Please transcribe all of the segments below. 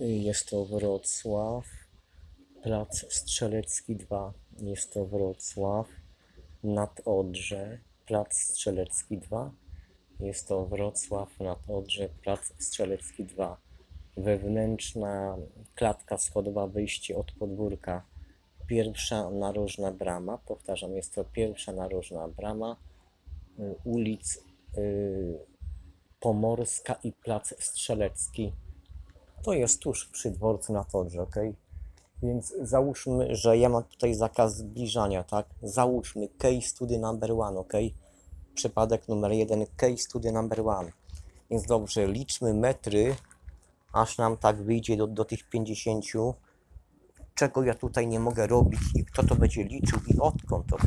Jest to Wrocław, plac Strzelecki 2. Jest to Wrocław, nad Odrze, plac Strzelecki 2. Jest to Wrocław, nad Odrze, plac Strzelecki 2. Wewnętrzna klatka schodowa, wyjście od podwórka. Pierwsza narożna brama, powtarzam, jest to pierwsza narożna brama y, ulic y, Pomorska i Plac Strzelecki. To jest tuż przy dworcu na Todrze, ok? Więc załóżmy, że ja mam tutaj zakaz zbliżania, tak? Załóżmy case study number one, ok? Przypadek numer jeden, case study number one. Więc dobrze, liczmy metry, aż nam tak wyjdzie do, do tych 50. Czego ja tutaj nie mogę robić i kto to będzie liczył i odkąd, ok?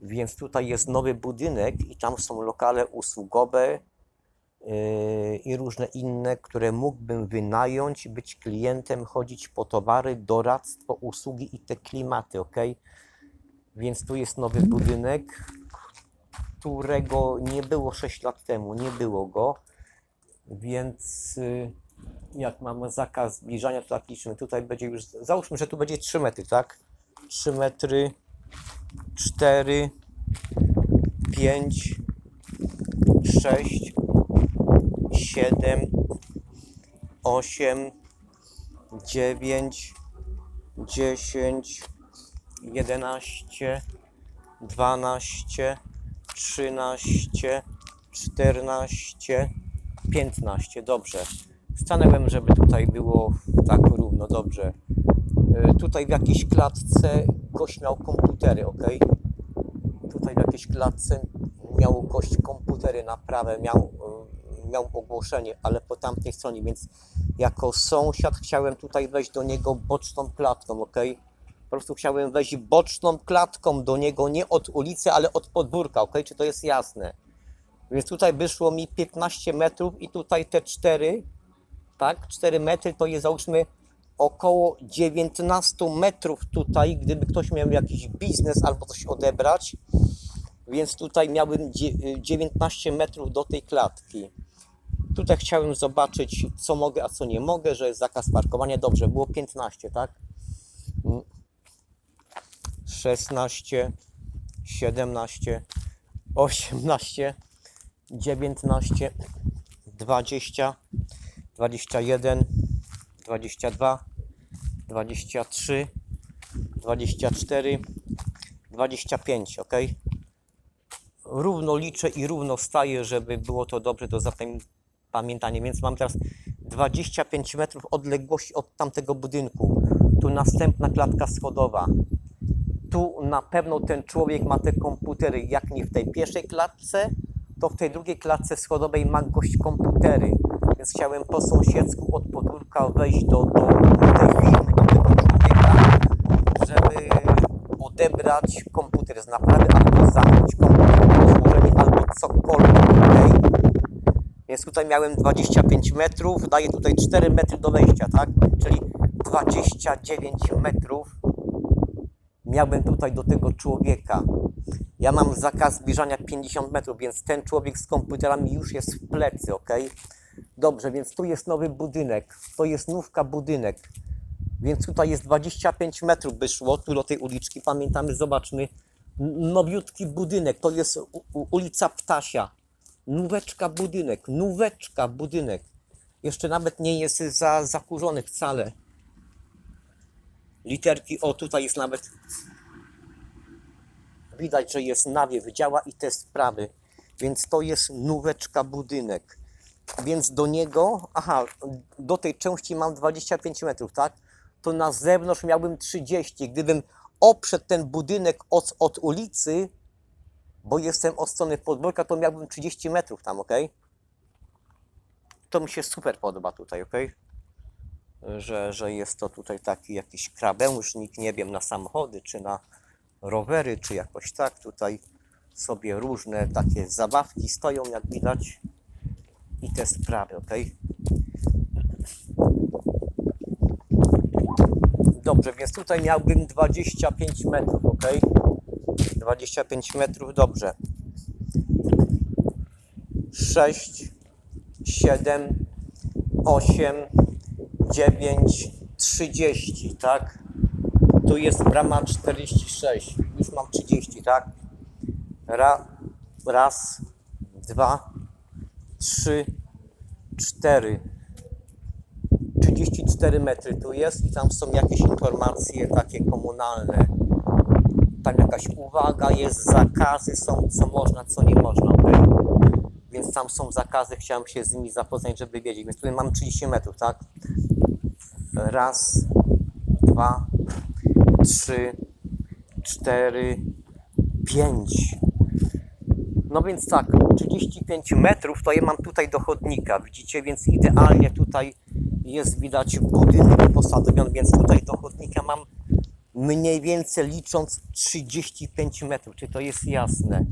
Więc tutaj jest nowy budynek i tam są lokale usługowe i różne inne, które mógłbym wynająć, być klientem, chodzić po towary, doradztwo, usługi i te klimaty, ok? Więc tu jest nowy budynek, którego nie było 6 lat temu, nie było go, więc yy, jak mamy zakaz zbliżania, to tak liczymy. Tutaj będzie już, załóżmy, że tu będzie 3 metry, tak? 3 metry, 4, 5, 6, 7, 8, 9, 10, 11, 12, 13, 14, 15. Dobrze. Stanęłem, żeby tutaj było tak równo, dobrze. Y, Tutaj w jakiejś klatce gość miał komputery, ok? Tutaj w jakiejś klatce miał gość komputery na prawe, miał, miał ogłoszenie, ale po tamtej stronie, więc jako sąsiad chciałem tutaj wejść do niego boczną klatką, ok? Po prostu chciałem wejść boczną klatką do niego, nie od ulicy, ale od podwórka, ok? Czy to jest jasne? Więc tutaj wyszło mi 15 metrów i tutaj te 4, tak? 4 metry to jest załóżmy około 19 metrów tutaj, gdyby ktoś miał jakiś biznes albo coś odebrać, więc tutaj miałbym dzie- 19 metrów do tej klatki. Tutaj chciałem zobaczyć, co mogę, a co nie mogę, że jest zakaz parkowania. Dobrze, było 15, tak? Mm. 16, 17, 18, 19, 20, 21, 22, 23, 24, 25, ok? Równo liczę i równo staję, żeby było to dobrze do zapamiętania, więc mam teraz 25 metrów odległości od tamtego budynku. Tu następna klatka schodowa. Tu na pewno ten człowiek ma te komputery, jak nie w tej pierwszej klatce, to w tej drugiej klatce schodowej ma gość komputery. Więc chciałem po sąsiedzku od podwórka wejść do, do tej firmy, do tego człowieka, żeby odebrać komputer z naprawy albo zamknąć komputer albo cokolwiek. okej? Więc tutaj miałem 25 metrów, daję tutaj 4 metry do wejścia, tak? Czyli 29 metrów miałbym tutaj do tego człowieka. Ja mam zakaz zbliżania 50 metrów, więc ten człowiek z komputerami już jest w plecy, ok? Dobrze, więc tu jest nowy budynek, to jest nówka budynek, więc tutaj jest 25 metrów by szło, tu do tej uliczki, pamiętamy, zobaczmy, nowiutki budynek, to jest ulica Ptasia, nóweczka budynek, nóweczka budynek, jeszcze nawet nie jest za, zakurzony wcale. Literki, o tutaj jest nawet widać, że jest nawiew, działa i te sprawy. Więc to jest nóweczka budynek. Więc do niego, aha, do tej części mam 25 metrów, tak? To na zewnątrz miałbym 30. Gdybym oprzedł ten budynek od, od ulicy, bo jestem od strony podwórka, to miałbym 30 metrów tam, ok? To mi się super podoba tutaj, ok? Że, że jest to tutaj taki jakiś krawężnik, nie wiem, na samochody, czy na rowery, czy jakoś tak. Tutaj sobie różne takie zabawki stoją, jak widać. I te sprawy, ok? Dobrze, więc tutaj miałbym 25 metrów, ok? 25 metrów, dobrze. 6, 7, 8, 9, 30, tak? Tu jest brama 46, już mam 30, tak? Ra, raz, dwa, trzy, cztery. 34 metry tu jest i tam są jakieś informacje takie komunalne. Tam jakaś uwaga jest, zakazy są, co można, co nie można. Więc tam są zakazy, chciałem się z nimi zapoznać, żeby wiedzieć. Więc tutaj mam 30 metrów, tak? Raz, dwa, trzy, cztery, pięć. No więc tak, 35 metrów to ja mam tutaj do chodnika, widzicie, więc idealnie tutaj jest widać budynek posadowiony, więc tutaj do chodnika mam mniej więcej licząc 35 metrów. Czy to jest jasne,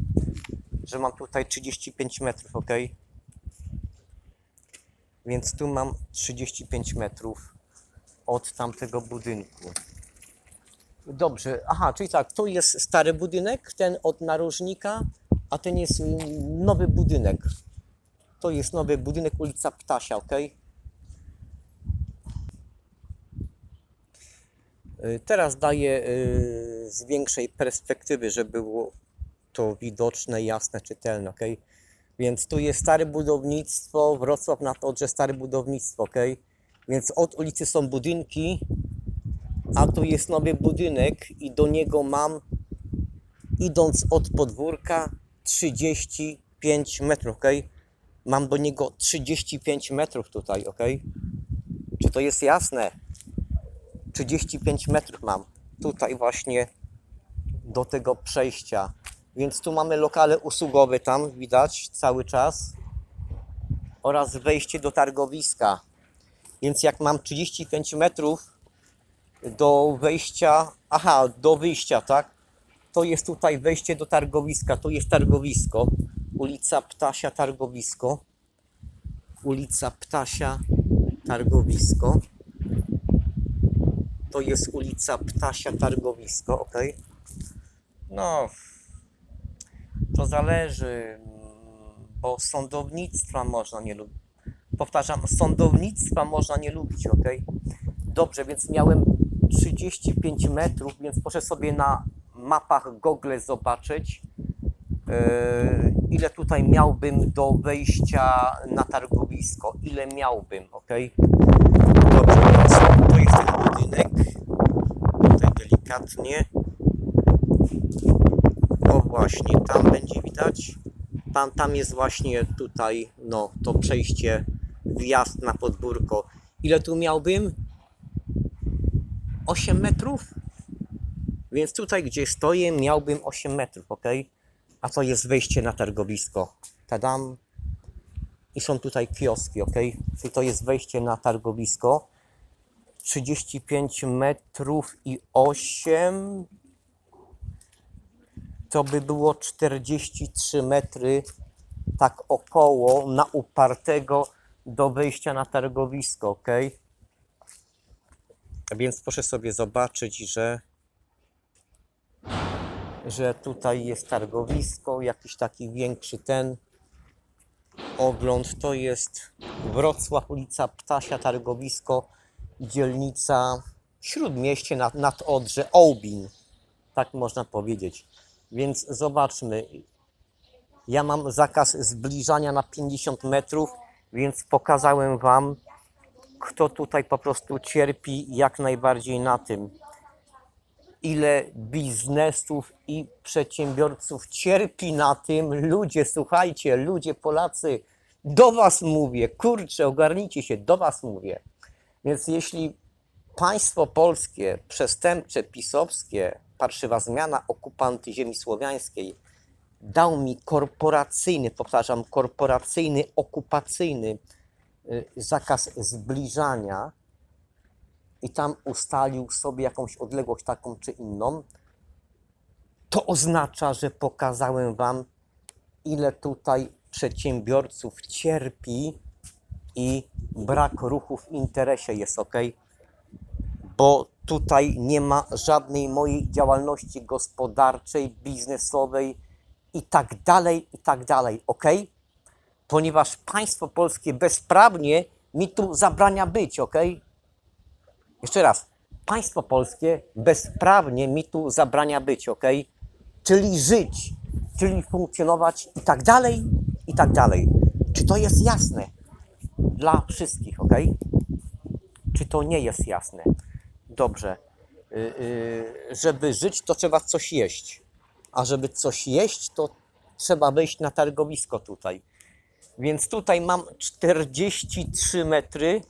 że mam tutaj 35 metrów, ok? Więc tu mam 35 metrów od tamtego budynku. Dobrze, aha, czyli tak, to jest stary budynek, ten od narożnika, a ten jest nowy budynek. To jest nowy budynek, ulica Ptasia, ok? Teraz daję y, z większej perspektywy, żeby było to widoczne, jasne, czytelne, ok? Więc tu jest stare budownictwo, Wrocław nad Odrze, stare budownictwo, ok? Więc od ulicy są budynki, a tu jest nowy budynek i do niego mam, idąc od podwórka, 35 metrów, ok? Mam do niego 35 metrów tutaj, ok? Czy to jest jasne? 35 metrów mam tutaj właśnie do tego przejścia. Więc tu mamy lokale usługowe tam widać cały czas oraz wejście do targowiska. Więc jak mam 35 metrów do wejścia, aha, do wyjścia, tak? To jest tutaj wejście do targowiska, to jest targowisko. Ulica Ptasia Targowisko. Ulica Ptasia Targowisko. To jest ulica Ptasia Targowisko, ok? No, to zależy, mm, bo sądownictwa można nie lubić. Powtarzam, sądownictwa można nie lubić, ok? Dobrze, więc miałem 35 metrów, więc proszę sobie na mapach Google zobaczyć, yy, ile tutaj miałbym do wejścia na targowisko. Ile miałbym, ok? Dobrze, więc to jest budynek. Tutaj delikatnie. O właśnie, tam będzie widać. Tam, tam jest właśnie tutaj, no, to przejście, wjazd na podwórko. Ile tu miałbym? 8 metrów? Więc tutaj, gdzie stoję, miałbym 8 metrów, ok? A to jest wejście na targowisko. Tadam. I są tutaj kioski, ok? Czyli to jest wejście na targowisko. 35 metrów i 8 to by było 43 metry tak około na upartego do wejścia na targowisko, ok? Więc proszę sobie zobaczyć, że że tutaj jest targowisko, jakiś taki większy ten ogląd. To jest Wrocław, ulica Ptasia, targowisko, dzielnica Śródmieście nad, nad Odrze, Ołbin, tak można powiedzieć. Więc zobaczmy. Ja mam zakaz zbliżania na 50 metrów, więc pokazałem Wam, kto tutaj po prostu cierpi jak najbardziej na tym. Ile biznesów i przedsiębiorców cierpi na tym. Ludzie, słuchajcie, ludzie Polacy, do Was mówię, kurczę, ogarnijcie się, do Was mówię. Więc jeśli państwo polskie, przestępcze, pisowskie, parszywa zmiana, okupanty ziemi słowiańskiej, dał mi korporacyjny, powtarzam, korporacyjny, okupacyjny y, zakaz zbliżania i tam ustalił sobie jakąś odległość taką czy inną, to oznacza, że pokazałem Wam, ile tutaj przedsiębiorców cierpi i brak ruchu w interesie jest ok bo tutaj nie ma żadnej mojej działalności gospodarczej, biznesowej i tak dalej, i tak dalej, ok? Ponieważ państwo polskie bezprawnie mi tu zabrania być, ok? Jeszcze raz. Państwo polskie bezprawnie mi tu zabrania być, ok? Czyli żyć, czyli funkcjonować i tak dalej, i tak dalej. Czy to jest jasne dla wszystkich, ok? Czy to nie jest jasne? Dobrze. Y, y, żeby żyć, to trzeba coś jeść. A żeby coś jeść, to trzeba wejść na targowisko tutaj. Więc tutaj mam 43 metry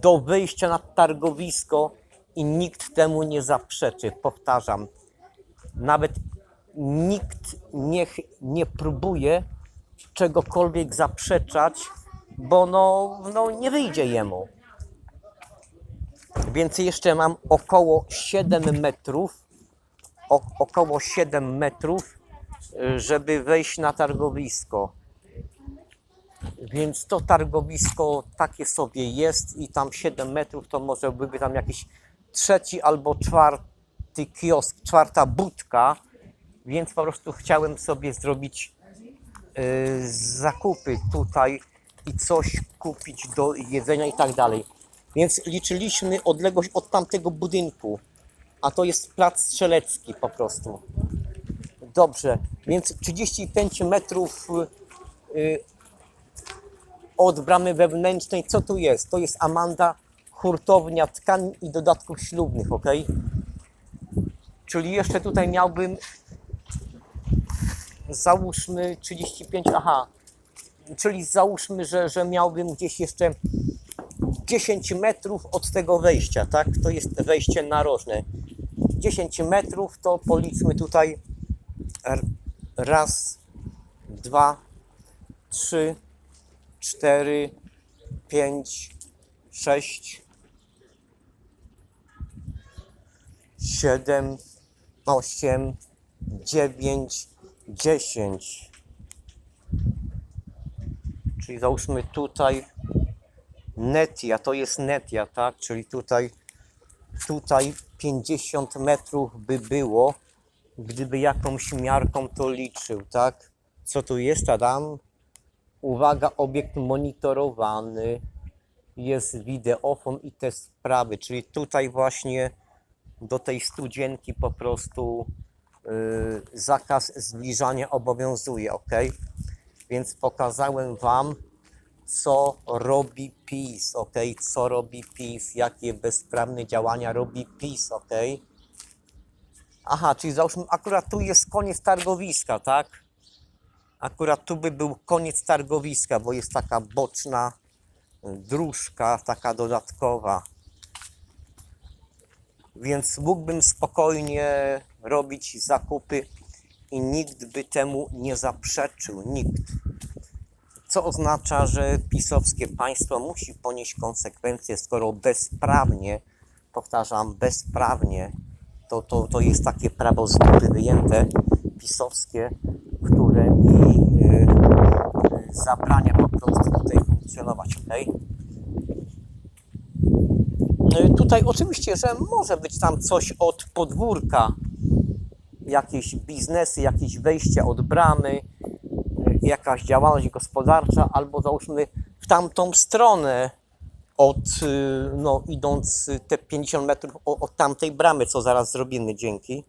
do wyjścia na targowisko i nikt temu nie zaprzeczy. Powtarzam, nawet nikt niech nie próbuje czegokolwiek zaprzeczać, bo no, no nie wyjdzie jemu. Więc jeszcze mam około 7 metrów, o, około 7 metrów, żeby wejść na targowisko. Więc to targowisko takie sobie jest i tam 7 metrów to może byłby tam jakiś trzeci albo czwarty kiosk, czwarta budka, więc po prostu chciałem sobie zrobić zakupy tutaj i coś kupić do jedzenia i tak dalej. Więc liczyliśmy odległość od tamtego budynku, a to jest plac strzelecki po prostu. Dobrze, więc 35 metrów y, od bramy wewnętrznej. Co tu jest? To jest Amanda, hurtownia tkanin i dodatków ślubnych, ok? Czyli jeszcze tutaj miałbym, załóżmy 35, aha, czyli załóżmy, że, że miałbym gdzieś jeszcze 10 metrów od tego wejścia, tak? To jest wejście narożne. 10 metrów to policzmy tutaj raz, dwa, trzy, cztery, pięć, sześć, siedem, osiem, dziewięć, dziesięć. Czyli załóżmy tutaj Netia, to jest Netia, tak? Czyli tutaj, tutaj 50 metrów by było, gdyby jakąś miarką to liczył, tak? Co tu jest, Adam? Uwaga, obiekt monitorowany, jest wideofon i te sprawy, czyli tutaj właśnie do tej studzienki po prostu zakaz zbliżania obowiązuje, ok? Więc pokazałem Wam, co robi PiS, ok? Co robi PiS, jakie bezprawne działania robi PiS, ok? Aha, czyli załóżmy, akurat tu jest koniec targowiska, tak? Akurat tu by był koniec targowiska, bo jest taka boczna dróżka, taka dodatkowa. Więc mógłbym spokojnie robić zakupy i nikt by temu nie zaprzeczył. Nikt. Co oznacza, że pisowskie państwo musi ponieść konsekwencje, skoro bezprawnie, powtarzam, bezprawnie, to, to, to jest takie prawo z góry wyjęte, pisowskie, które mi y, y, zabrania po prostu tutaj funkcjonować, ok? Y, Tutaj oczywiście, że może być tam coś od podwórka, jakieś biznesy, jakieś wejście od bramy, y, jakaś działalność gospodarcza, albo załóżmy w tamtą stronę, od, y, no, idąc te 50 metrów od tamtej bramy, co zaraz zrobimy, dzięki.